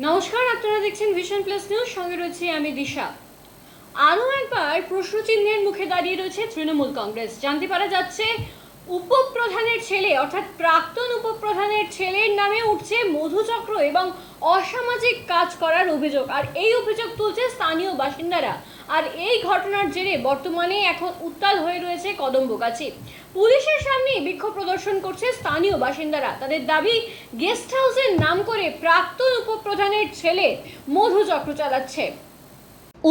নমস্কার, আপনারা দেখছেন ভিশন প্লাস নিউজ সঙ্গে রয়েছে আমি দিশা। আরও একবার প্রশ্নচিহ্নের মুখে দাঁড়িয়ে রয়েছে তৃণমূল কংগ্রেস। জানতে পারা যাচ্ছে, উপপ্রধানের ছেলে, অর্থাৎ প্রাক্তন উপপ্রধানের ছেলের নামে উঠছে মধুচক্র এবং অসামাজিক কাজ করার অভিযোগ। আর এই অভিযোগ তুলছে স্থানীয় বাসিন্দারা। আর এই ঘটনার জেরে বর্তমানে এখন উত্তাল হয়ে রয়েছে কদম্বগাছি। পুলিশের সামনে বিক্ষোভ প্রদর্শন করছে স্থানীয় বাসিন্দারা। তাদের দাবি, গেস্ট হাউসের নাম করে প্রাক্তন উপপ্রধানের ছেলে মধুচক্র চালাচ্ছে।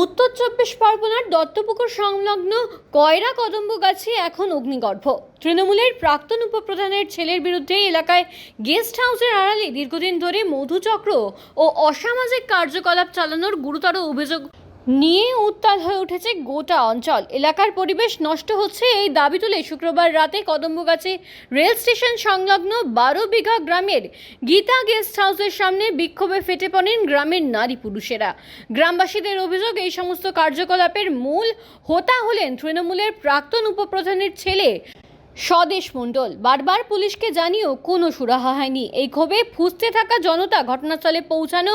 উত্তর চব্বিশ পরগনার দত্তপুকুর সংলগ্ন কয়রা কদম্বগাছি এখন অগ্নিগর্ভ। তৃণমূলের প্রাক্তন উপপ্রধানের ছেলের বিরুদ্ধে এলাকায় গেস্ট হাউসের আড়ালে দীর্ঘদিন ধরে মধুচক্র ও অসামাজিক কার্যকলাপ চালানোর গুরুতর অভিযোগ নিয়ে উত্তাল হয়ে উঠেছে গোটা অঞ্চল। এলাকার পরিবেশ নষ্ট হচ্ছে এই দাবি তুলে শুক্রবার রাতে কদম্বগাছে রেল স্টেশন সংলগ্ন বারো বিঘা গ্রামের গীতা গেস্ট হাউসের সামনে বিক্ষোভে ফেটে পড়েন গ্রামের নারী পুরুষেরা। গ্রামবাসীদের অভিযোগ, এই সমস্ত কার্যকলাপের মূল হোতা হলেন তৃণমূলের প্রাক্তন উপপ্রধানের ছেলে স্বদেশ মণ্ডল। বারবার পুলিশকে জানিয়েও কোনো সুরাহা হয়নি। এই ক্ষোভে ফুসতে থাকা জনতা ঘটনাস্থলে পৌঁছানো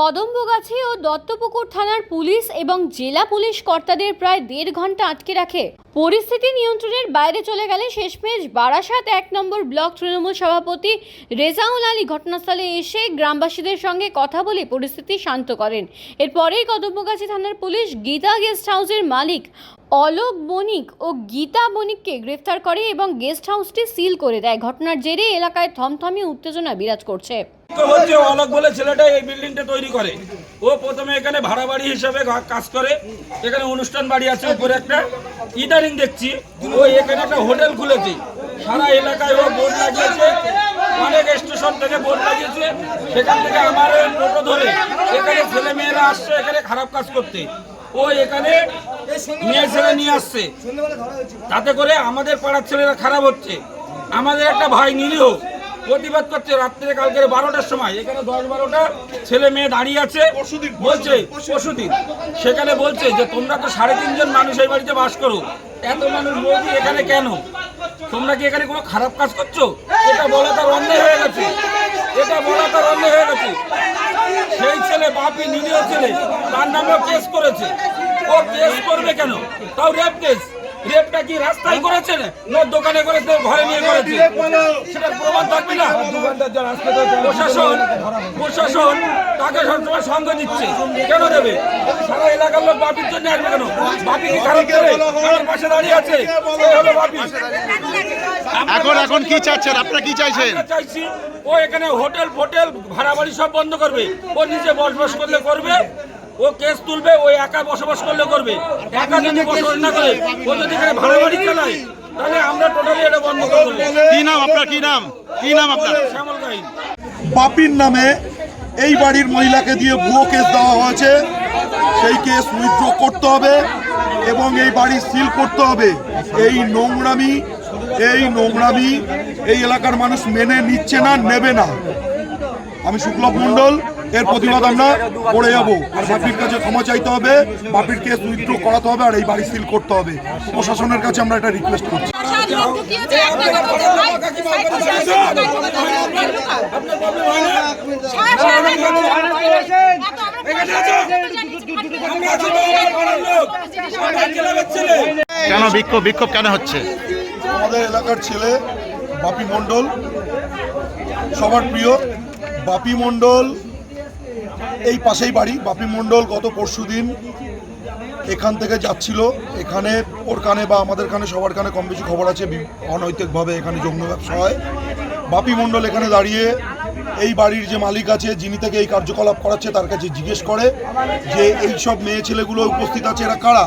কদম্বগাছি ও দত্তপুকুর থানার পুলিশ এবং জেলা পুলিশ কর্তাদের প্রায় দেড় ঘণ্টা আটকে রাখে। পরিস্থিতি নিয়ন্ত্রণের বাইরে চলে গেলে শেষমেশ বারাসাত এক নম্বর ব্লক তৃণমূল সভাপতি রেজাউল আলী ঘটনাস্থলে এসে গ্রামবাসীদের সঙ্গে কথা বলে পরিস্থিতি শান্ত করেন। এরপরেই কদম্বগাছি থানার পুলিশ গীতা গেস্ট হাউসের মালিক অলোক বণিক ও গীতা বণিককে গ্রেফতার করে এবং গেস্ট হাউসটি সিল করে দেয়। ঘটনার জেরে এলাকায় থমথমে উত্তেজনা বিরাজ করছে। হচ্ছে অলোক বলে ছেলেটা এই বিল্ডিংটা তৈরি করে। ও প্রথমে এখানে ভাড়া বাড়ি হিসাবে কাজ করে। এখানে অনুষ্ঠান বাড়ি আছে উপরে একটা। ইদারিং দেখছি, ও এখানে একটা হোটেল খুলেছে। সারা এলাকায় ও বোর্ড লাগিয়েছে। অনেক স্টেশন থেকে বোর্ড লাগিয়েছে। সেখান থেকে আমার টোটো ধরে। এখানে ছেলে মেয়েরা আসছে, এখানে খারাপ কাজ করতে। ও এখানে মেয়ে ছেলে নিয়ে আসছে। তাতে করে আমাদের পাড়ার ছেলেরা খারাপ হচ্ছে। আমাদের একটা ভাই নিরীহ প্রতিবাদ করছে রাত্রে কালকে বারোটার সময়। এখানে দশ বারোটা ছেলে মেয়ে দাঁড়িয়ে আছে। বলছে পশুদিন সেখানে বলছে যে তোমরা তো সাড়ে তিনজন মানুষ এই বাড়িতে বাস করো। এত মানুষ বলছি এখানে কেন? তোমরা কি এখানে কোনো খারাপ কাজ করছ? এটা বলা তার অন্যায় হয়ে গেছে। এটা বলা তার অন্যায় হয়ে গেছে। সেই ছেলে বাপি নিরীহ ছেলে তার নামেও কেস করেছে। ও কেস করবে কেন? তাও রেপ কেস রেপটা কি রাস্তায় করেছে? না দোকানে করেছে ঘরে নিয়ে করেছে? সেটা প্রমাণ থাকবে না? প্রশাসন প্রশাসন তাকে সবসময় সঙ্গ দিচ্ছে। কেন দেবে? সারা এলাকার লোক বাপির জন্য আসবে কেন? বাপি কি খারাপ করে? আমার পাশে দাঁড়িয়ে আছে? বাপি। এখন এখন কি চাচ্ছেন? আপনারা কি চাইছেন? চাইছি ও এখানে হোটেল ফোটেল ভাড়া বাড়ি সব বন্ধ করবে। ও নিজে বসবাস করলে করবে। ও কেস তুলবে ও একা বসবাস করলে করবে। একা যদি বসবাস না করে ও যদি এখানে ভাড়া বাড়ি চালায় তাহলে আমরা টোটালি এটা বন্ধ করে দেবো। কি নাম আপনার কি নাম? কি নাম আপনার? শ্যামল গাইন। বাপির নামে এই বাড়ির মহিলাকে দিয়ে ভুয়ো কেস দেওয়া হয়েছে। সেই কেস উইথড্র করতে হবে এবং এই বাড়ি সিল করতে হবে। এই নোংরামি এই নোংরামি এই এলাকার মানুষ মেনে নিচ্ছে না নেবে না। আমি শুক্লভ মণ্ডল এর প্রতিবাদ আমরা করে যাব। আর বাপির কাছে ক্ষমা চাইতে হবে বাপির কেস উইথড্র করাতে হবে আর এই বাড়ি সিল করতে হবে। প্রশাসনের কাছে আমরা এটা রিকোয়েস্ট করছি। কেন বিক্ষোভ বিক্ষোভ কেন হচ্ছে? আমাদের এলাকার ছেলে বাপি মণ্ডল সবার প্রিয় বাপি মণ্ডল এই পাশেই বাড়ি, বাপি মণ্ডল গত পরশুদিন এখান থেকে যাচ্ছিল। এখানে ওর কানে বা আমাদের কানে, সবার কানে কম বেশি খবর আছে অনৈতিকভাবে এখানে যৌন ব্যবসা হয়। বাপি মণ্ডল এখানে দাঁড়িয়ে এই বাড়ির যে মালিক আছে, যিনি থেকে এই কার্যকলাপ করাচ্ছে, তার কাছে জিজ্ঞেস করে যে এই সব মেয়ে ছেলেগুলো উপস্থিত আছে, এরা কারা?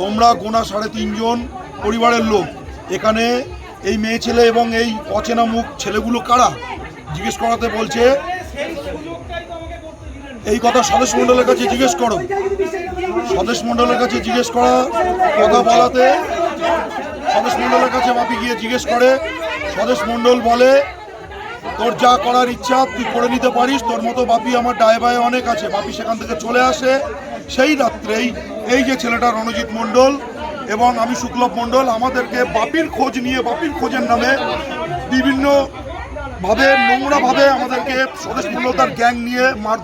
তোমরা গোনা সাড়ে তিনজন পরিবারের লোক। এখানে এই মেয়ে ছেলে এবং এই অচেনা মুখ ছেলেগুলো কারা? জিজ্ঞেস করাতে বলছে এই কথা স্বদেশ মণ্ডলের কাছে জিজ্ঞেস করো। স্বদেশ মণ্ডলের কাছে জিজ্ঞেস করা কথা বলাতে। স্বদেশ মণ্ডলের কাছে বাপি গিয়ে জিজ্ঞেস করে। স্বদেশ মণ্ডল বলে, তোর যা করার ইচ্ছা, তুই করে নিতে পারিস। তোর মতো বাপি আমার ডায়ে বায়ে অনেক আছে। বাপি সেখান থেকে চলে আসে। সেই রাত্রেই এই যে ছেলেটা রণজিৎ মণ্ডল এবং আমি শুক্লভ মণ্ডল, আমাদেরকে বাপির খোঁজ নিয়ে, বাপির খোঁজের নামে বিভিন্ন ভাবে, নোংরা ভাবে আমাদেরকে স্বদেশ মূল্যতার গ্যাং নিয়ে মার